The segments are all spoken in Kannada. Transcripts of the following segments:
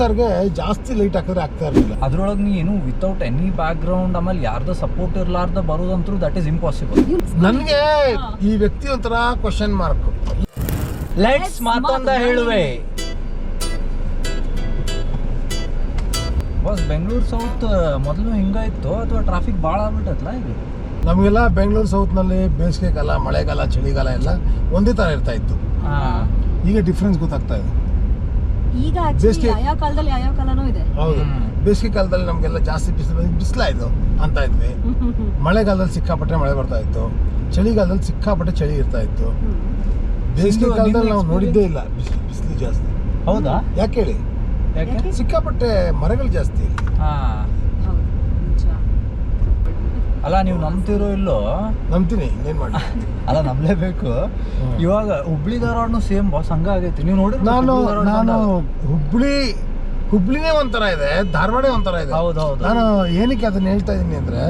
ಸರ್ಗೆ ಜಾಸ್ತಿ ಲೈಟ್ ಹಾಕಿದ್ರೆ ಆಗ್ತಾ ಇರಲಿಲ್ಲ. ಅದ್ರೊಳಗೆ ನೀನು ವಿತೌಟ್ ಎನಿ ಬ್ಯಾಕ್ ಗ್ರೌಂಡ್ ಆಮೇಲೆ ಯಾರ್ದ ಸಪೋರ್ಟ್ ಇರ್ಲಾರ್ದ ಬರೋದಂತೂ ದಟ್ ಇಸ್ ಇಂಪಾಸಿಬಲ್ ನನ್ಗೆ ಈ ವ್ಯಕ್ತಿ ಒಂಥರ ಕ್ವಶನ್ ಮಾರ್ಕ್ ಲೆಟ್ಸ್ ಮಾತಂದ ಹೇಳುವೆ. ಬಸ್ ಬೆಂಗಳೂರು ಸೌತ್ ಮೊದಲು ಹಿಂಗಾಯ್ತು ಅಥವಾ ಟ್ರಾಫಿಕ್ ಭಾಳ ಆಗ್ಬಿಟ್ಟೈತಲ್ಲ ಈಗ ನಮಗೆಲ್ಲ ಬೆಂಗಳೂರು ಸೌತ್ನಲ್ಲಿ ಬೇಸಿಗೆ ಕಾಲ ಮಳೆಗಾಲ ಚಳಿಗಾಲ ಎಲ್ಲ ಒಂದೇ ಥರ ಇರ್ತಾ ಇತ್ತು. ಈಗ ಡಿಫ್ರೆನ್ಸ್ ಗೊತ್ತಾಗ್ತಾ ಇದೆ. ಈಗ ಬೇಸಿಗೆ- ಯಾವ ಕಾಲದಲ್ಲಿ ಯಾವ ಕಾಲನೂ ಇದೆ. ಹೌದು. ಬೇಸಿಗೆ ಕಾಲದಲ್ಲಿ ನಮಗೆಲ್ಲ ಜಾಸ್ತಿ ಬಿಸಿಲು ಬಿಸಿಲಾಯ್ತು ಅಂತ ಇದ್ವಿ. ಮಳೆಗಾಲದಲ್ಲಿ ಸಿಕ್ಕಾಪಟ್ಟೆ ಮಳೆ ಬರ್ತಾ ಇತ್ತು. ಚಳಿಗಾಲದಲ್ಲಿ ಸಿಕ್ಕಾಪಟ್ಟೆ ಚಳಿ ಇರ್ತಾ ಇತ್ತು. ಬೇಸಿಗೆ ಕಾಲದಲ್ಲಿ ನಾವು ನೋಡಿದ್ದೇ ಇಲ್ಲ ಬಿಸಿಲು ಬಿಸಿಲು ಜಾಸ್ತಿ. ಹೌದಾ? ಯಾಕೆ ಹೇಳಿ? ಯಾಕೆ? ಸಿಕ್ಕಾಪಟ್ಟೆ ಮರಗಳು ಜಾಸ್ತಿ. ಅಲ್ಲ ನೀವು ನಂಬ್ತಿರೋ ಇಲ್ಲೋ? ನಂಬ್ತೀನಿ ಇನ್ನೇನ್ ಮಾಡಿ. ಅಲ್ಲ ನಂಬಲೇಬೇಕು. ಇವಾಗ ಹುಬ್ಳಿ ಧಾರವಾಡನು ಸೇಮ್ ಬಾಸ್ ಹಂಗ ಆಗೈತಿ. ನೀವು ನೋಡಿ ನಾನು ನಾನು ಹುಬ್ಳಿ ಹುಬ್ಳಿನೇ ಒಂಥರ ಇದೆ ಧಾರವಾಡ ಒಂಥರ ಇದೆ. ಹೌದು ಹೌದು. ನಾನು ಏನಕ್ಕೆ ಅದನ್ನ ಹೇಳ್ತಾ ಇದ್ದೀನಿ ಅಂದ್ರೆ.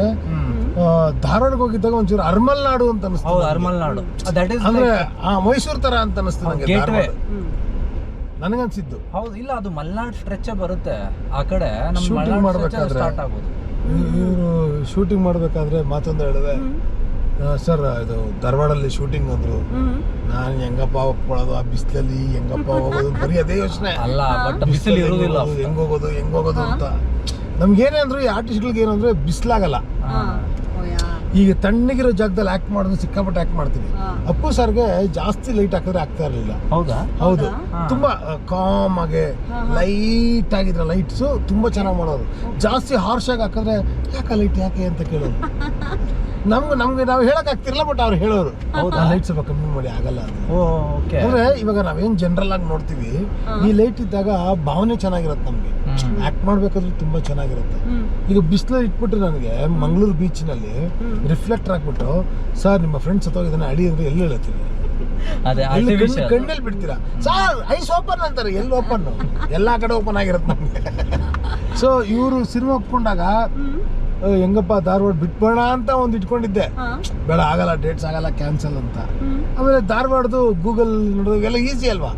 ಧಾರವಾಡಕ್ಕೆ ಹೋಗಿದ್ದಾಗ ಒಂಚೂರು ಅರ್ಮಲ್ನಾಡು ಅಂತ ಅನಿಸ್ತು. ಅರ್ಮಲ್ನಾಡು. ದಟ್ ಇಸ್ ಅಂದ್ರೆ ಆ ಮೈಸೂರು ತರ ಅಂತ ಅನಿಸ್ತು ನನಗೆ ನನಗನ್ಸಿದ್ದು. ಹೌದು ಇಲ್ಲ ಅದು ಮಲ್ನಾಡ್ ಸ್ಟ್ರೆಚ್ ಬರುತ್ತೆ. ಆ ಕಡೆ ನಮ್ಮ ಮಾಡ್ಬೇಕಾದ್ರೆ. ಸ್ಟಾರ್ಟ್ ಆಗೋದು. ಇವರು ಶೂಟಿಂಗ್ ಮಾಡ್ಬೇಕಾದ್ರೆ ಮಾತೊಂದು ಹೇಳಿದೆ. ಸರ್ ಇದು ಧಾರವಾಡಲ್ಲಿ ಶೂಟಿಂಗ್ ಅಂದ್ರು. ನಾನು ಹೆಂಗಪ್ಪ ಒಪ್ಕೊಳ್ಳೋದು ಆ ಬಿಸಿಲಲ್ಲಿ ಹೆಂಗಪ್ಪ ಹೋಗೋದು ಬರೀ ಅದೇ ಯೋಚನೆ. ಅಲ್ಲ ಬಟ್ ಬಿಸಿಲು ಇರೋದಿಲ್ಲ ಹೆಂಗ್ ಹೋಗೋದು ಹೆಂಗ್ ಹೋಗೋದು ಅಂತ. ನಮ್ಗೇನೇ ಅಂದ್ರು ಈ ಆರ್ಟಿಸ್ಟ್ಗಳಿಗೆ ಏನಂದ್ರೆ ಬಿಸಿಲಾಗಲ್ಲ. ಈಗ ತಣ್ಣಗಿರೋ ಜಾಗದಲ್ಲಿ ಆಕ್ಟ್ ಮಾಡೋದು ಸಿಕ್ಕಾಪಟ್ಟೆ ಆಕ್ಟ್ ಮಾಡ್ತೀವಿ. ಅಪ್ಪು ಸರ್ಗೆ ಜಾಸ್ತಿ ಲೈಟ್ ಹಾಕಿದ್ರೆ ಆಗ್ತಾ ಇರಲಿಲ್ಲ. ಹೌದಾ? ಹೌದು. ತುಂಬಾ ಕಾಮ್ ಆಗಿ. ಲೈಟ್ ಆಗಿದ್ರೆ ಲೈಟ್ಸ್ ತುಂಬಾ ಚೆನ್ನಾಗಿ ಮಾಡೋದು. ಜಾಸ್ತಿ ಹಾರ್ಶ್ ಆಗಿ ಹಾಕಿದ್ರೆ ಯಾಕೆ ಲೈಟ್ ಯಾಕೆ ಅಂತ ಕೇಳೋದು. ನಮ್ಗೆ ನಮ್ಗೆ ನಾವು ಹೇಳಕ್ ಆಗ್ತಿರಲ್ಲ ಬಟ್ ಅವ್ರು ಹೇಳೋರು. ಹೌದಾ? ಲೈಟ್ ಸ್ವಲ್ಪ ಕಮ್ಮಿ ಮಾಡಿ ಆಗಲ್ಲ ಅಂದ್ರೆ ಇವಾಗ ನಾವೇನ್ ಜನರಲ್ ಆಗಿ ನೋಡ್ತೀವಿ ಈ ಲೈಟ್ ಇದ್ದಾಗ ಭಾವನೆ ಚೆನ್ನಾಗಿರುತ್ತೆ ನಮ್ಗೆ. ಆಕ್ಟ್ ಮಾಡ್ಬೇಕಾದ್ರೆ ತುಂಬಾ ಚೆನ್ನಾಗಿರುತ್ತೆ. ಈಗ ಬಿಸಿಲಲ್ಲಿ ಇಟ್ಬಿಟ್ಟು ನನಗೆ ಮಂಗಳೂರು ಬೀಚ್ನಲ್ಲಿ ರಿಫ್ಲೆಕ್ಟರ್ ಹಾಕ್ಬಿಟ್ಟು ಸರ್ ನಿಮ್ಮ ಫ್ರೆಂಡ್ಸ್ ಅಥವಾ ಇದನ್ನ ಅಡಿ ಅಂದ್ರೆ ಎಲ್ಲಿ ಹೇಳ್ತೀನಿ ಕಣ್ಣಲ್ಲಿ ಬಿಡ್ತೀರಾ? ಸರ್ ಐಸ್ ಓಪನ್ ಅಂತಾರೆ ಎಲ್ಲಿ ಓಪನ್ ಎಲ್ಲಾ ಕಡೆ ಓಪನ್ ಆಗಿರುತ್ತೆ ನಮ್ಗೆ. ಸೊ ಇವರು ಸಿನಿಮಾ ಒಪ್ಕೊಂಡಾಗ ಹೆಂಗಪ್ಪ ಧಾರವಾಡ ಬಿಟ್ಬೇಡ ಅಂತ ಒಂದು ಇಟ್ಕೊಂಡಿದ್ದೆ. ಬೇಡ ಆಗಲ್ಲ ಡೇಟ್ಸ್ ಆಗಲ್ಲ ಕ್ಯಾನ್ಸಲ್ ಅಂತ. ಆಮೇಲೆ ಧಾರವಾಡದು ಗೂಗಲ್ ನೋಡೋದು ಎಲ್ಲ ಈಸಿ ಅಲ್ವಾ?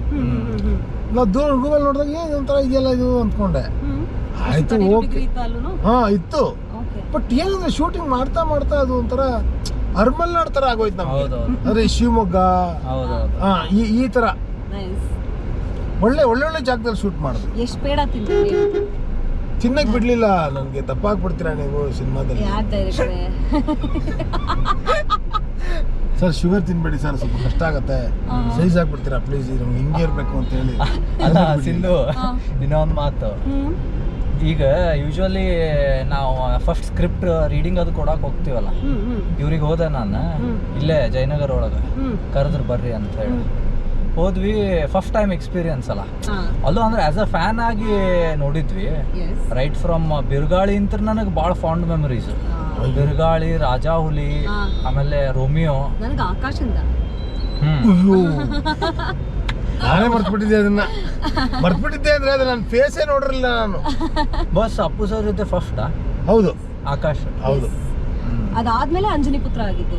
ನಾವು ದೂರ ಗೂಗಲ್ ನೋಡಿದಾಗ ಏನು ಒಂಥರ ಇದೆಯಲ್ಲ ಇದು ಅಂದ್ಕೊಂಡೆ. ಹ್ಮ್. ಆಯ್ತು ಓಕೆ. ಹಾ ಇತ್ತು. ಓಕೆ. ಬಟ್ ಏನಂದ್ರೆ ಶೂಟಿಂಗ್ ಮಾಡ್ತಾ ಮಾಡ್ತಾ ಅದು ಒಂಥರ ಅರ್ಮಲ್ನಾಡ್ ತರ ಆಗೋಯ್ತು ನಮ್ಗೆ. ಹೌದು ಅಂದ್ರೆ ಶಿವಮೊಗ್ಗ. ಹೌದು ಹಾ ಈ ಈ ತರ. ಒಳ್ಳೆ ಒಳ್ಳೆ ಒಳ್ಳೆ ಜಾಗದಲ್ಲಿ ಶೂಟ್ ಮಾಡಿದ್ರು. ಎಷ್ಟು ಬೇಡ ತಿನ್ನಕ್ ಬಿಡ್ಲಿಲ್ಲ ನನ್ಗೆ ತಪ್ಪಾಗ್ಬಿಡ್ತೀರಾ ನೀವು ಸಿನಿಮಾದಲ್ಲಿ? ಸರ್ ಶುಗರ್ ತಿನ್ಬೇಡಿ ಸರ್ ಸ್ವಲ್ಪ ಕಷ್ಟ ಆಗುತ್ತೆ. ಸೈಜ್ ಆಗ್ಬಿಡ್ತೀರಾ ಪ್ಲೀಸ್ ನಮ್ಗೆ ಹಿಂಗೆ ಇರಬೇಕು ಅಂತ ಹೇಳಿ. ಅಲ್ಲ ಸಿಂಧು ಇನ್ನೊಂದು ಮಾತು. ಈಗ ಯೂಶುವಲಿ ನಾವು ಫಸ್ಟ್ ಸ್ಕ್ರಿಪ್ಟ್ ರೀಡಿಂಗ್ ಅದು ಕೊಡಕ್ ಹೋಗ್ತೀವಲ್ಲ? ಇವ್ರಿಗೆ ಹೋದೆ ನಾನು. ಇಲ್ಲೇ ಜಯನಗರ ಒಳಗೆ. ಕರೆದ್ರ ಬರ್ರಿ ಅಂತ ಹೇಳಿ. ಹೋದ್ವಿ ಫಸ್ಟ್ ಟೈಮ್ ಎಕ್ಸ್ಪೀರಿಯನ್ಸ್ ಅಲ್ಲ. ಅಲ್ಲೂ ಅಂದ್ರೆ ಆಸ್ ಅ ಫ್ಯಾನ್ ಆಗಿ ನೋಡಿದ್ವಿ. ರೈಟ್ ಫ್ರಮ್ ಬಿರುಗಾಳಿ ಅಂತ ನನಗೆ ಭಾಳ ಫಾಂಡ್ ಮೆಮರೀಸ್ ಬಿರುಗಾಳಿ ರಾಜಾ ಹುಲಿ ಆಮೇಲೆ ರೋಮಿಯೋ. ನನಗೆ ಆಕಾಶಿಂದ. ಅಯ್ಯೋ. ನಾನೇ ಮರ್ತ್ಬಿಟ್ಟಿದ್ದೆ ಅದನ್ನ. ಮರ್ತ್ಬಿಟ್ಟಿದ್ದೆ ಅಂದ್ರೆ ಅದು ನನ್ನ ಫೇಸೇ ನೋಡಿರಲಿಲ್ಲ ನಾನು. ಬಸ್ ಅಪ್ಪು ಸರ್ ಜೊತೆ ಫಸ್ಟ್ ಹೌದು. ಆಕಾಶ್. ಹೌದು. ಅದಾದ್ಮೇಲೆ ಅಂಜನಿ ಪುತ್ರ ಆಗಿದ್ದು.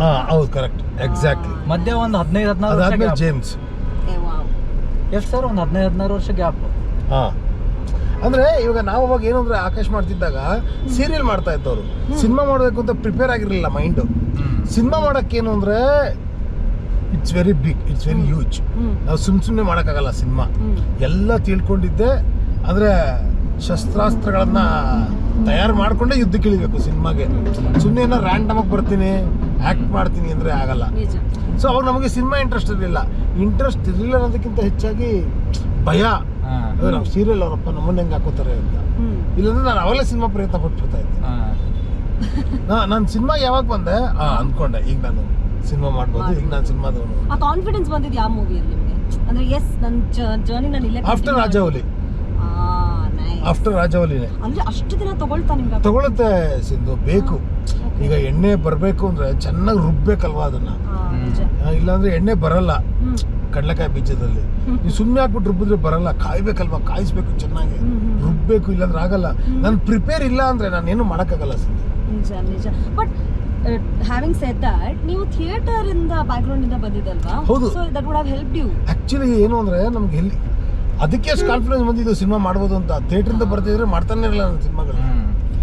ಹಾ ಹೌದು ಕರೆಕ್ಟ್ ಎಕ್ಸಾಕ್ಟ್ಲಿ ಮಧ್ಯೆ ಒಂದು ಹದಿನೈದು ಹದಿನಾರು ವರ್ಷ ಅದಾದ್ಮೇಲೆ ಜೇಮ್ಸ್ ಏ ವಾವ್. ಎಷ್ಟು ಸರ್ ಒಂದು ಹದಿನೈದು ಹದಿನಾರು ವರ್ಷ ಗ್ಯಾಪ್ ಹಾ. ಅಂದ್ರೆ ಇವಾಗ ನಾವು ಅವಾಗ ಏನು ಅಂದ್ರೆ ಆಕಾಶ್ ಮಾಡ್ತಿದ್ದಾಗ ಸೀರಿಯಲ್ ಮಾಡ್ತಾ ಇದ್ದವ್ರು. ಸಿನಿಮಾ ಮಾಡಬೇಕು ಅಂತ ಪ್ರಿಪೇರ್ ಆಗಿರಲಿಲ್ಲ ಮೈಂಡು ಸಿನಿಮಾ ಮಾಡಕ್ಕೇನು ಅಂದ್ರೆ it's very big it's very huge ನಾವು ಸುಮ್ ಸುಮ್ಮನೆ ಮಾಡೋಕ್ಕಾಗಲ್ಲ ಸಿನಿಮಾ. ಎಲ್ಲ ತಿಳ್ಕೊಂಡಿದ್ದೆ. ಅಂದ್ರೆ ಶಸ್ತ್ರಾಸ್ತ್ರಗಳನ್ನ ತಯಾರು ಮಾಡ್ಕೊಂಡೇ ಯುದ್ಧಕ್ಕೆ ಇಳಿಬೇಕು ಸಿನಿಮಾಗೆ. ಸುಮ್ಮನೆ ಏನೋ ರ್ಯಾಂಡಮ್ ಆಗಿ ಬರ್ತೀನಿ ಆಕ್ಟ್ ಮಾಡ್ತೀನಿ ಅಂದ್ರೆ ಆಗಲ್ಲ. ಸೊ ಅವಾಗ ನಮಗೆ ಸಿನಿಮಾ ಇಂಟ್ರೆಸ್ಟ್ ಇರಲಿಲ್ಲ. ಇಂಟ್ರೆಸ್ಟ್ ಇರಲಿಲ್ಲ ಅನ್ನೋದಕ್ಕಿಂತ ಹೆಚ್ಚಾಗಿ ಭಯ. ನಾವು ಸೀರಿಯಲ್ ಅವರಪ್ಪ ನಮ್ಮನ್ನ ಹೆಂಗೆ ಹಾಕೋತಾರೆ ಅಂತ. ಇಲ್ಲಾಂದ್ರೆ ನಾನು ಅವಾಗಲೇ ಸಿನಿಮಾ ಪ್ರಯತ್ನ ಪಟ್ಬಿಡ್ತಾ ಇದ್ದೆ. ನಾನು ಸಿನಿಮಾ ಯಾವಾಗ ಬಂದೆ? ಆ ಅನ್ಕೊಂಡೆ. ಈಗ ನಾನು ಸಿನಿಮಾ ಮಾಡ್ಬೋದು ಈಗ ನಾನು ಸಿನಿಮಾದವನು ಆ ಕಾನ್ಫಿಡೆನ್ಸ್ ಬಂದಿದ್ದು ಯಾವ ಮೂವಿಯಲ್ಲಿ ನಿಮಗೆ? ಅಂದ್ರೆ ಎಸ್ ನನ್ನ ಜರ್ನಿ ನಾನು ಇಲ್ಲೇ ಆಫ್ಟರ್ ರಾಜವಲಿ ಆಫ್ಟರ್ ರಾಜವಲಿನೇ ಅಂದ್ರೆ ಅಷ್ಟು ದಿನ ತಗೊಳ್ತಾ ನಿಮ್ಗೆ ತಗೊಳುತ್ತೆ ಸಿಂಧು ಬೇಕು. ಈಗ ಎಣ್ಣೆ ಬರಬೇಕು ಅಂದ್ರೆ ಚೆನ್ನಾಗಿ ರುಬ್ಬೇಕಲ್ವಾ ಅದನ್ನ? ಇಲ್ಲಾಂದ್ರೆ ಎಣ್ಣೆ ಬರಲ್ಲ. ಕಡಲೆಕಾಯಿ ಬೀಜದಲ್ಲಿ. ನೀವು ಸುಮ್ಮನೆ ಹಾಕ್ಬಿಟ್ಟು ರುಬ್ಬಿದ್ರೆ ಬರಲ್ಲ. ಕಾಯ್ಬೇಕಲ್ವಾ? ಕಾಯಿಸ್ಬೇಕು ಚೆನ್ನಾಗಿ. ರುಬ್ಬೇಕು ಇಲ್ಲಾಂದ್ರೆ ಆಗಲ್ಲ. ನಾನು ಪ್ರಿಪೇರ್ ಇಲ್ಲ ಅಂದ್ರೆ ನಾನು ಏನು ಮಾಡೋಕ್ಕಾಗಲ್ಲ ಸರ್. ನಿಜ ನಿಜ. ಬಟ್ ಹ್ಯಾವಿಂಗ್ ಸೆಟ್ ದಟ್ ನೀವು ಥಿಯೇಟರ್ ಇಂದ ಬ್ಯಾಕ್ಗ್ರೌಂಡ್ ಇಂದ ಬಂದಿದ್ದಲ್ವಾ? ಹೌದು. So that would have help you actually ಏನು ಅಂದ್ರೆ ನಮ್ಗೆ ಎಲ್ಲಿ ಅದಕ್ಕೆ ಅಷ್ಟು ಕಾನ್ಫಿಡೆನ್ಸ್ ಬಂದಿದ್ದು ಸಿನಿಮಾ ಮಾಡ್ಬೋದು ಅಂತ. ಥಿಯೇಟ್ರಿಂದ ಬರ್ತಿದ್ರೆ ಮಾಡ್ತಾನೆ ಇರಲಿಲ್ಲ ನನ್ನ ಸಿನಿಮಾಗಳು.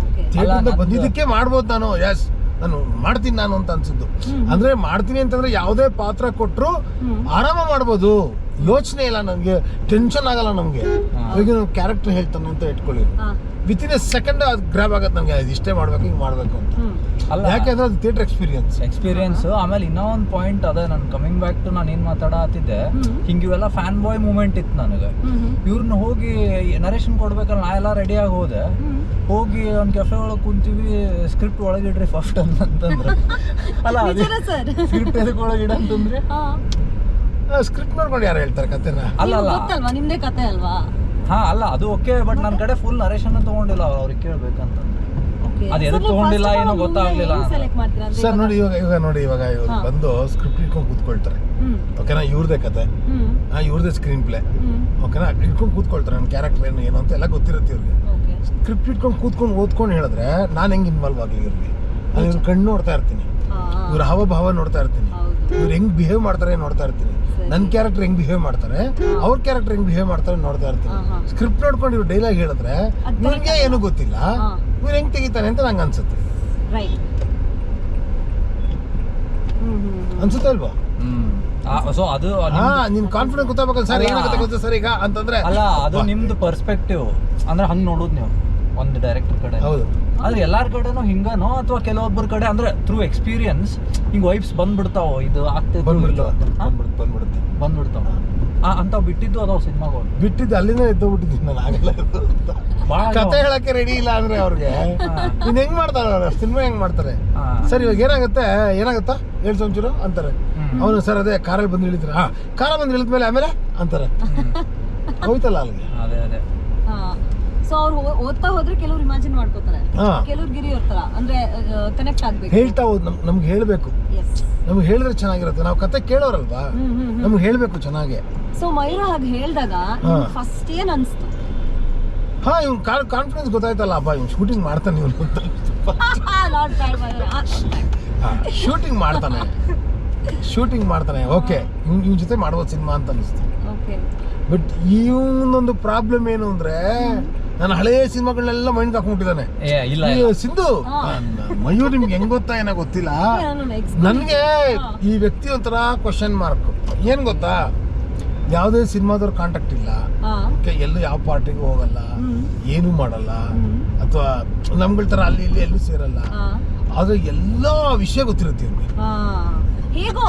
ಓಕೆ ಇಂದ ಬಂದಿದ್ದಕ್ಕೆ ಮಾಡ್ಬೋದು ನಾನು. ಎಸ್ ನಾನು ಮಾಡ್ತೀನಿ ನಾನು ಅಂತ ಅನ್ಸಿದ್ದು. ಅಂದ್ರೆ ಮಾಡ್ತೀನಿ ಅಂತಂದ್ರೆ ಯಾವುದೇ ಪಾತ್ರ ಕೊಟ್ಟರು ಆರಾಮ ಮಾಡ್ಬೋದು. ಯೋಚನೆ ಇಲ್ಲ ನನಗೆ ಟೆನ್ಷನ್ ಆಗಲ್ಲ ನಮ್ಗೆ. ಈಗ ಕ್ಯಾರೆಕ್ಟರ್ ಹೇಳ್ತಾನೆ ಅಂತ ಇಟ್ಕೊಳ್ಳಿ. ವಿತ್ ಇನ್ ಎ ಸೆಕೆಂಡ್ ಅದು ಗ್ರಾಬ್ ಆಗತ್ತೆ ನನಗೆ ಇದು ಇಷ್ಟೇ ಮಾಡ್ಬೇಕು ಹಿಂಗೆ ಮಾಡಬೇಕು ಅಂತ. ಅಲ್ಲ. ಯಾಕೆಂದ್ರೆ ಅದು ಥಿಯೇಟರ್ ಎಕ್ಸ್ಪೀರಿಯನ್ಸ್ ಎಕ್ಸ್ಪೀರಿಯನ್ಸ್ ಆಮೇಲೆ ಇನ್ನೂ ಒಂದು ಪಾಯಿಂಟ್ ಅದೇ ನಾನು ಕಮಿಂಗ್ ಬ್ಯಾಕ್ ಟು ನಾನು ಏನು ಮಾತಾಡತ್ತಿದ್ದೆ. ಹಿಂಗೆ ಇವೆಲ್ಲ ಫ್ಯಾನ್ ಬಾಯ್ ಮೂಮೆಂಟ್ ಇತ್ತು ನನಗೆ. ಇವ್ರನ್ನ ಹೋಗಿ ನರೇಶನ್ ಕೊಡ್ಬೇಕಲ್ಲ ನಾ ಎಲ್ಲ ರೆಡಿಯಾಗಿ ಹೋದೆ. ಹೋಗಿ ಒಂದು ಕೆಫೆ ಒಳಗೆ ಕುಂತೀವಿ ಸ್ಕ್ರಿಪ್ಟ್ ಒಳಗಿಡ್ರಿ ಫಸ್ಟ್ ಅಂತಂದ್ರೆ. ಅಲ್ಲ ನಿಜನಾ ಸರ್. ಸ್ಕ್ರಿಪ್ಟ್ ಎದಕ್ಕೆ ಒಳಗಿಡ ಅಂತಂದ್ರೆ? ಸ್ಕ್ರಿಪ್ಟ್ ನೋಡ್ಕೊಂಡು ಯಾರು ಹೇಳ್ತಾರೆ ಕತೆನ ಅಲ್ಲ ಅಲ್ಲ ಗೊತ್ತಲ್ವಾ ನಿಮ್ದೇ ಕತೆ ಅಲ್ವಾ? ಹಾ ಅಲ್ಲ ಅದು ಓಕೆ ಬಟ್ ನನ್ನ ಕಡೆ ಫುಲ್ ನರೇಶನ್ ತಗೊಂಡಿಲ್ಲ ಅವ್ರಿಗೆ ಕೇಳ್ಬೇಕಂತ ಓಕೆ ಎದಕ್ಕೆ ಎದಕ್ ತಗೊಂಡಿಲ್ಲ ಏನೋ ಗೊತ್ತಾಗ್ಲಿಲ್ಲ ಸರ್ ನೋಡಿ ಇವಾಗ ಇವಾಗ ನೋಡಿ ಇವಾಗ ಇವ್ರು ಬಂದು ಸ್ಕ್ರಿಪ್ಟ್ ಇಟ್ಕೊಂಡು ಕೂತ್ಕೊಳ್ತಾರೆ. ಓಕೆನಾ ಇವ್ರದೇ ಕತೆ. ಹ್ಮ್. ಹಾ ಇವ್ರದೇ ಸ್ಕ್ರೀನ್ ಪ್ಲೇ ಓಕೆನಾ ಇಟ್ಕೊಂಡು ಕೂತ್ಕೊಳ್ತಾರೆ ನನ್ನ ಕ್ಯಾರೆಕ್ಟರ್ ಏನು ಏನು ಅಂತ ಎಲ್ಲ ಗೊತ್ತಿರುತ್ತೆ ಇವ್ರಿಗೆ. ಓಕೆ ಸ್ಕ್ರಿಪ್ಟ್ ಇಟ್ಕೊಂಡು ಕೂತ್ಕೊಂಡು ಓದ್ಕೊಂಡು ಹೇಳಿದ್ರೆ ನಾನು ಹೆಂಗೆ ಇನ್ವಾಲ್ವ್ ಆಗಲಿ ಇವ್ರಿಗೆ? ನಾನು ಇವ್ರ ಕಣ್ಣು ನೋಡ್ತಾ ಇರ್ತೀನಿ. ಇವ್ರ ಹಾವಭಾವ ನೋಡ್ತಾ ಇರ್ತೀನಿ. ಇವ್ರು ಹೆಂಗೆ ಬಿಹೇವ್ ಮಾಡ್ತಾರೆ ನೋಡ್ತಾ ಇರ್ತೀನಿ. ನನ್ನ ಕ್ಯಾರೆಕ್ಟರ್ ಹೆಂಗ್ ಬಿಹೇವ್ ಮಾಡ್ತಾರೆ ಅವ್ರ ಕ್ಯಾರೆಕ್ಟರ್ ಹೆಂಗ್ ಬಿಹೇವ್ ಮಾಡ್ತಾರೆ ನೋಡ್ತಾ ಇರ್ತೀನಿ. ಸ್ಕ್ರಿಪ್ಟ್ ನೋಡ್ಕೊಂಡು ಇವ್ರು ಡೈಲಾಗ್ ಹೇಳಿದ್ರೆ ನಿಮ್ಗೆ ಇವ್ರಿಗೆ ಏನು ಗೊತ್ತಿಲ್ಲ. ಇವ್ರು ಹೆಂಗ್ ತೆಗಿತಾನೆ ಅಂತ ನಂಗೆ ಅನ್ಸುತ್ತೆ Hmm. ಅನ್ಸುತ್ತೆ ಅಲ್ವಾ ಸೊ ಅದು ನಿನ್ ಕಾನ್ಫಿಡೆನ್ಸ್ ಗೊತ್ತಾಗಬೇಕಲ್ಲ ಸರ್. ಏನಾಗುತ್ತೆ ಗೊತ್ತಾ ಸರ್ ಈಗ ಅಂತಂದ್ರೆ ಅಲ್ಲ ಅದು. ನಿಮ್ದು ಪರ್ಸ್ಪೆಕ್ಟಿವ್ ಅಂದ್ರೆ ಹಂಗ್ ನೋಡುದು ನೀವು ಒಂದು ಡೈರೆಕ್ಟರ್ ಕಡೆ ಹೌದು ಆದ್ರೆ ಎಲ್ಲಾರ ಕಡೆನೂ ಹಿಂಗನೋ ಅಥವಾ ಕೆಲವೊಬ್ಬರ ಕಡೆ ಅಂದ್ರೆ ಥ್ರೂ ಎಕ್ಸ್ಪೀರಿಯನ್ಸ್ ಹಿಂಗ್ ವೈಬ್ಸ್ ಬಂದ್ಬಿಡ್ತಾವ ಇದು ಆಗ್ತದೆ ಬಂದ್ಬಿಡುತ್ತೆ ಬಂದ್ಬಿಡ್ತಾವ? ಆ ಅಂತಾವ್ ಬಿಟ್ಟಿದ್ದು ಅದಾವ ಸಿನಿಮಾಗಳು ಬಿಟ್ಟಿದ್ದು ಅಲ್ಲಿಂದ ಎದ್ದೋಗ್ಬಿಟ್ಟಿದ್ದೀನಿ ನಾನು ಆಗಲ್ಲ ಅಂತ. ಕತೆ ಹೇಳಕ್ಕೆ ರೆಡಿ ಇಲ್ಲ ಅಂದ್ರೆ ಅವ್ರಿಗೆ. ಇನ್ ಹೆಂಗ್ ಮಾಡ್ತಾರೆ ಅವ್ರು? ಸಿನಿಮಾ ಹೆಂಗ್ ಮಾಡ್ತಾರೆ? ಸರಿ ಇವಾಗ ಏನಾಗುತ್ತೆ? ಏನಾಗುತ್ತಾ? ಹೇಳ್ಸ ಸಂಚೂರು ಅಂತಾರೆ. ಅವನು ಸರ್ ಅದೇ ಕಾರಲ್ಲಿ ಬಂದು ಇಳಿತಾರೆ? ಹಾ ಕಾರ ಬಂದು ಇಳಿದ ಮೇಲೆ ಆಮೇಲೆ? ಅಂತಾರೆ. ಹೋಯ್ತಲ್ಲ ಅಲ್ಲಿಗೆ? ಅದೇ ಅದೇ. ಸೊ ಅವ್ರು ಓದ್ತಾ ಹೋದ್ರೆ ಕೆಲವ್ರು ಇಮ್ಯಾಜಿನ್ ಮಾಡ್ಕೋತಾರೆ. ಹಾ. ಕೆಲವ್ರು ಗಿರಿ ಇರ್ತಾರ ಅಂದ್ರೆ ಕನೆಕ್ಟ್ ಆಗ್ಬೇಕು. ಹೇಳ್ತಾ ಹೋದ್ ನಮ್ ನಮ್ಗೆ ಹೇಳ್ಬೇಕು. ಎಸ್ ನಮ್ಗೆ ಹೇಳಿದ್ರೆ ಚೆನ್ನಾಗಿರುತ್ತೆ. ನಾವು ಕತೆ ಕೇಳೋರಲ್ವಾ? ಹ್ಮ್ ಹ್ಮ್ ಹ್ಮ್. ನಮ್ಗೆ ಹೇಳ್ಬೇಕು ಚೆನ್ನಾಗೆ. ಸೊ ಮಯೂರ ಹಾಗೆ ಹೇಳ್ದಾಗ ಹಾ. ಫಸ್ಟ್ ಏನ್ ಅನ್ಸ್ತು? ಹಾ ಇವ್ನು ಕಾನ್ಫಿಡೆನ್ಸ್ ಗೊತ್ತಾಯ್ತಲ್ಲ ಅಪ್ಪ ಇವ್ನು ಶೂಟಿಂಗ್ ಮಾಡ್ತಾನೆ ಇವನು ಅಂತ. Not bad, Mayura. ಆ, ಶೂಟಿಂಗ್ ಮಾಡ್ತಾನೆ. ಶೂಟಿಂಗ್ ಮಾಡ್ತಾನೆ. ಓಕೆ ಇವ್ನ ಇವ್ನ ಜೊತೆ ಮಾಡ್ಬೋದು ಸಿನಿಮಾ ಅಂತ ಅನಿಸ್ತು. Okay. ಬಟ್ ಇವನೊಂದು ಪ್ರಾಬ್ಲಮ್ ಏನು ಅಂದ್ರೆ ನಾನು ಹಳೆಯ ಸಿನಿಮಾಗಳನ್ನೆಲ್ಲ ಮೈಂಡ್ ಹಾಕೊಂಡ್ಬಿಟ್ಟಿದ್ದಾನೆ ಇಲ್ಲ ಈ ಸಿಂಧು. ಮಯೂರ್ ನಿಮ್ಗೆ ಹೆಂಗ್ ಗೊತ್ತಾ ಏನೋ ಗೊತ್ತಿಲ್ಲ? ನನಗೆ ಈ ವ್ಯಕ್ತಿ ಒಂಥರ ಕ್ವಶನ್ ಮಾರ್ಕ್ ಏನ್ ಗೊತ್ತಾ? ಯಾವುದೇ ಸಿನಿಮಾದವ್ರ ಕಾಂಟ್ಯಾಕ್ಟ್ ಇಲ್ಲ. ಓಕೆ ಎಲ್ಲೂ ಯಾವ ಪಾರ್ಟಿಗೂ ಹೋಗಲ್ಲ. ಏನು ಮಾಡಲ್ಲ. ಅಥವಾ ನಮ್ಗಳ ತರ ಅಲ್ಲಿ ಇಲ್ಲಿ ಎಲ್ಲೂ ಸೇರಲ್ಲ. ಆದ್ರೆ ಎಲ್ಲ ವಿಷಯ ಗೊತ್ತಿರುತ್ತೆ ಇವ್ನಿಗೆ ಹಾ. ಹೇಗೋ?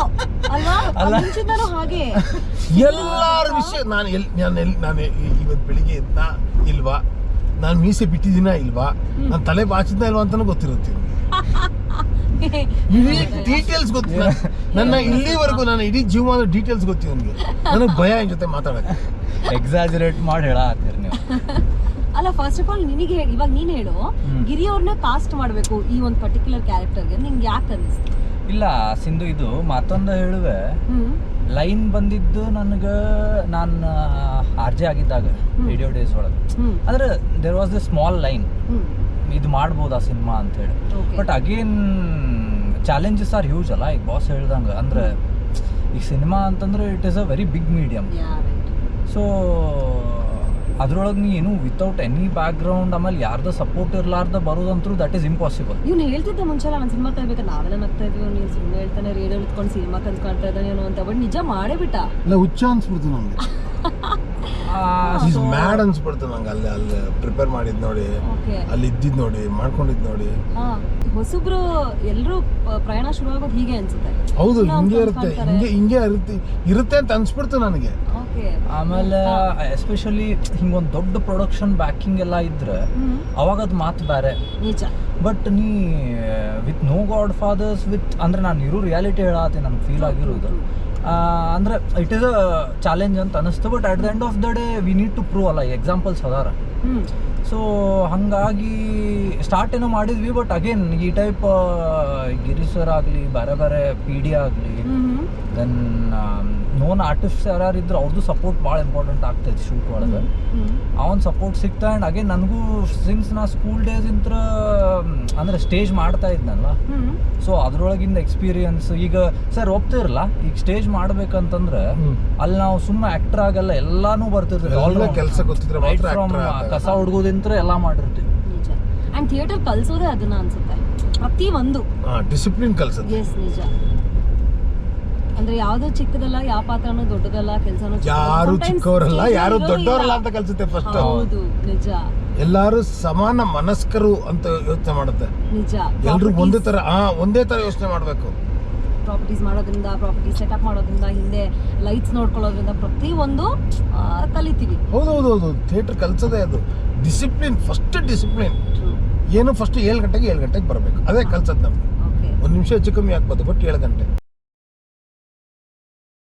ಅಲ್ವಾ? ಅಲ್ಲ. ಮುಂಚಿಂದನೂ ಹಾಗೆ. ಎಲ್ಲಾರ ವಿಷಯ ನಾನು ಎಲ್ ನಾನು ನಾನು ಇವತ್ತು ಬೆಳಿಗ್ಗೆ ಎದ್ನ ಇಲ್ವಾ? ನಾನು ಮೀಸೆ ಬಿಟ್ಟಿದ್ದೀನ ಇಲ್ವಾ? ನಾನು ತಲೆ ಬಾಚಿದ್ನ ಇಲ್ವಾ ಅಂತಾನು ಗೊತ್ತಿರುತ್ತೆ. ಇಡೀ ಡೀಟೇಲ್ಸ್ ಗೊತ್ತಿಲ್ಲ ನನ್ನ ಇಲ್ಲಿವರೆಗೂ ನನ್ನ ಇಡೀ ಜೀವನ ಡೀಟೇಲ್ಸ್ ಗೊತ್ತಿದೆ ನನಗೆ ನನಗೆ ಭಯ ಇನ್ ಜೊತೆ ಮಾತಾಡಕ್ಕೆ. ಎಕ್ಸಾಜರೇಟ್ ಮಾಡಿ ಹೇಳತ್ತೀರಿ ನೀವು. ಅಲ್ಲ ಫಸ್ಟ್ ಆಫ್ ಆಲ್ ನಿನಗೆ ಹೇಳಿ ಇವಾಗ ನೀನ್ ಹೇಳು ಗಿರಿಯವ್ರನ್ನ ಗಿರಿ ಅವ್ರನ್ನ ಕಾಸ್ಟ್ ಮಾಡಬೇಕು ಈ ಒಂದು ಪರ್ಟಿಕ್ಯುಲರ್ ಕ್ಯಾರೆಕ್ಟರ್ಗೆ ನಿಂಗೆ ಯಾಕೆ ಅನಿಸ್ತು ಇಲ್ಲ ಸಿಂಧು ಇದು ಮತ್ತೊಂದು ಹೇಳುವೆ. ಲೈನ್ ಬಂದಿದ್ದು ನನಗೆ ನಾನು ಆರ್ ಜೆ ಆಗಿದ್ದಾಗ. ರೇಡಿಯೋ ಡೇಸ್ ಒಳಗೆ. ಅಂದ್ರೆ there was the small line ಇದು ಆ ಸಿನಿಮಾ ಅಂತ ಹೇಳಿ. But again challenges are huge ಅಲ್ಲ? ಈಗ ಬಾಸ್ ಹೇಳ್ದಂಗೆ. ಅಂದ್ರೆ ಈಗ ಸಿನಿಮಾ ಅಂತಂದ್ರೆ it is a very big medium yeah so ಅದ್ರೊಳಗೆ ನೀ ಏನು ವಿತೌಟ್ ಎನಿ ಬ್ಯಾಕ್ ಗ್ರೌಂಡ್ ಆಮೇಲೆ ಯಾರ್ದು ಸಪೋರ್ಟ್ ಇರಲಾರ್ದ ಬರೋದಂತೂ ದಟ್ ಈಸ್ ಇಂಪಾಸಿಬಲ್ ಇವ್ನು ಹೇಳ್ತಿದ್ದೆ ಮುಂಚೆ ನಾನು ಸಿನಿಮಾ ತರಬೇಕು ನಾವೆಲ್ಲ ನಗ್ತಾ ಇದ್ವಿ ನೀವು ಸುಮ್ಮನೆ ಹೇಳ್ತಾನೆ ರೇಡಿಯೋ ಇಟ್ಕೊಂಡು ಸಿನಿಮಾ ಕನ್ಸ್ ಕಾಣ್ತಾ ಇದ್ದಾನೆ ಏನೋ ಅಂತ ಬಟ್ ನಿಜ ಮಾಡೇ ಬಿಟ್ಟ. ಇಲ್ಲ ಹುಚ್ಚ ಅನ್ಸ್ಬಿಡ್ತು ನಂಗೆ ಈಸ್ ಮ್ಯಾಡ್ ಅನ್ಸ್ಬಿಡ್ತು ನಂಗೆ ಅಲ್ಲಿ ಅಲ್ಲಿ ಪ್ರಿಪೇರ್ ಮಾಡಿದ್ ನೋಡಿ ಅಲ್ಲಿ ಇದ್ದಿದ್ ನೋಡಿ ಮಾಡ್ಕೊಂಡಿದ್ ನೋಡಿ. ಹಾ ಹೊಸಬ್ರು ಎಲ್ಲರೂ ಪ್ರಯಾಣ ಶುರು ಆಗೋದು ಹೀಗೆ ಅನ್ಸುತ್ತೆ. ಹೌದು ಹಿಂಗೆ ಇರುತ್ತೆ. ಹಿಂಗೆ ಹಿಂಗೆ ಇರುತ್ತೆ ಇರುತ್ತೆ ಅಂತ ಅನ್ಸ್ಬಿಡ್ತು ನನಗೆ. ಓಕೆ ಆಮೇಲೆ ಎಸ್ಪೆಷಲಿ ಹಿಂಗೊಂದು ದೊಡ್ಡ ಪ್ರೊಡಕ್ಷನ್ ಬ್ಯಾಕಿಂಗ್ ಎಲ್ಲ ಇದ್ರೆ ಅವಾಗ ಅದು ಮಾತು ಬೇರೆ ನಿಜ. ಬಟ್ ನೀ with no godfathers with ಅಂದ್ರೆ ನಾನು ಇರೋ ರಿಯಾಲಿಟಿ ಹೇಳತ್ತೆ ನನ್ಗೆ ಫೀಲ್ ಆಗಿರೋದು. ಅಂದ್ರೆ ಇಟ್ ಈಸ್ ಅ ಚಾಲೆಂಜ್ ಅಂತ ಅನಿಸ್ತು but at the end of the day we need to prove ಅಲ್ಲ ಎಕ್ಸಾಂಪಲ್ಸ್ ಅದಾರ ಸೊ ಹಾಗಾಗಿ ಸ್ಟಾರ್ಟ್ ಏನೋ ಮಾಡಿದ್ವಿ ಬಟ್ ಅಗೇನ್ ಈ ಟೈಪ್ ಗಿರಿ ಸರ್ ಆಗಲಿ ಬೇರೆ ಬೇರೆ ಪಿ ಡಿ ಆಗಲಿ ದೆನ್ ನೋನ್ ಆರ್ಟಿಸ್ಟ್ ಯಾರು ಇದ್ರು ಅವ್ರದ್ದು ಸಪೋರ್ಟ್ ಭಾಳ ಇಂಪಾರ್ಟೆಂಟ್ ಆಗ್ತೈತಿ ಶೂಟ್ ಒಳಗೆ. ಅವನ್ ಸಪೋರ್ಟ್ ಸಿಗ್ತಾ ಆ್ಯಂಡ್ ಅಗೇನ್ ನನಗೂ ಸಿನ್ಸ್ ನಾ ಸ್ಕೂಲ್ ಡೇಸ್ ಇಂತ್ರ ಅಂದ್ರೆ ಸ್ಟೇಜ್ ಮಾಡ್ತಾ ಇದ್ನಲ್ಲ ಸೊ ಅದ್ರೊಳಗಿಂದ ಎಕ್ಸ್ಪೀರಿಯನ್ಸ್ ಈಗ ಸರ್ ಒಪ್ತಿರಲ್ಲ ಈಗ ಸ್ಟೇಜ್ ಮಾಡ್ಬೇಕಂತಂದ್ರೆ. ಅಲ್ಲಿ ನಾವು ಸುಮ್ಮನೆ ಆಕ್ಟರ್ ಆಗಲ್ಲ ಎಲ್ಲಾನು ಬರ್ತಿರ್ತೀವಿ ಕೆಲಸ ಕೆಲ್ಸ ಗೊತ್ತಿದ್ರೆ ರೈಟ್ ಮಾತ್ರ ಫ್ರಮ್ actor ಆಗೋದು. ಕಸ ಹುಡ್ಗೋದಿಂತ್ರ ಎಲ್ಲ ಮಾಡಿರ್ತೀವಿ. ಅಂಡ್ ಥಿಯೇಟರ್ ಕಲ್ಸೋದೇ ಅದನ್ನ ಅನ್ಸುತ್ತೆ. ಪ್ರತಿ ಒಂದು. ಡಿಸಿಪ್ಲಿನ್ ಕಲ್ಸುತ್ತೆ ಎಸ್ ನಿಜ. ಅಂದ್ರೆ ಯಾವ್ದೋ ಚಿಕ್ಕದಲ್ಲ ಯಾವ ಪಾತ್ರನೂ ದೊಡ್ಡದಲ್ಲ ಕೆಲಸನೂ ಯಾರು ಚಿಕ್ಕವರಲ್ಲ ಯಾರು ದೊಡ್ಡವರಲ್ಲ ಅಂತ ಕಲ್ಸುತ್ತೆ ಫಸ್ಟ್ ಹೌದು ನಿಜ. ಎಲ್ಲಾರು ಸಮಾನ ಮನಸ್ಕರು ಅಂತ ಯೋಚನೆ ಮಾಡುತ್ತೆ. ನಿಜ. ಎಲ್ಲರೂ ಒಂದೇ ತರ ಹಾ ಒಂದೇ ತರ ಯೋಚನೆ ಮಾಡಬೇಕು. ಪ್ರಾಪರ್ಟೀಸ್ ಮಾಡೋದ್ರಿಂದ ಪ್ರಾಪರ್ಟಿ ಸೆಟಪ್ ಮಾಡೋದ್ರಿಂದ ಹಿಂದೆ ಲೈಟ್ಸ್ ನೋಡ್ಕೊಳ್ಳೋದ್ರಿಂದ ಪ್ರತಿ ಒಂದು ಆ, ಕಲಿತೀವಿ. ಹೌದು ಹೌದು ಹೌದು ಥಿಯೇಟರ್ ಕಲ್ಸೋದೇ ಅದು. ಡಿಸಿಪ್ಲಿನ್ ಫಸ್ಟ್ ಡಿಸಿಪ್ಲಿನ್ ಏನು ಫಸ್ಟ್ ಏಳು ಗಂಟೆಗೆ ಏಳು ಗಂಟೆಗೆ ಬರಬೇಕು. ಅದೇ ಕಲ್ಸದ್ ನಮ್ಗೆ. ಒಂದು ನಿಮಿಷ ಹೆಚ್ಚು ಕಮ್ಮಿ ಆಗ್ಬೋದು ಬಟ್ ಏಳು ಗಂಟೆ.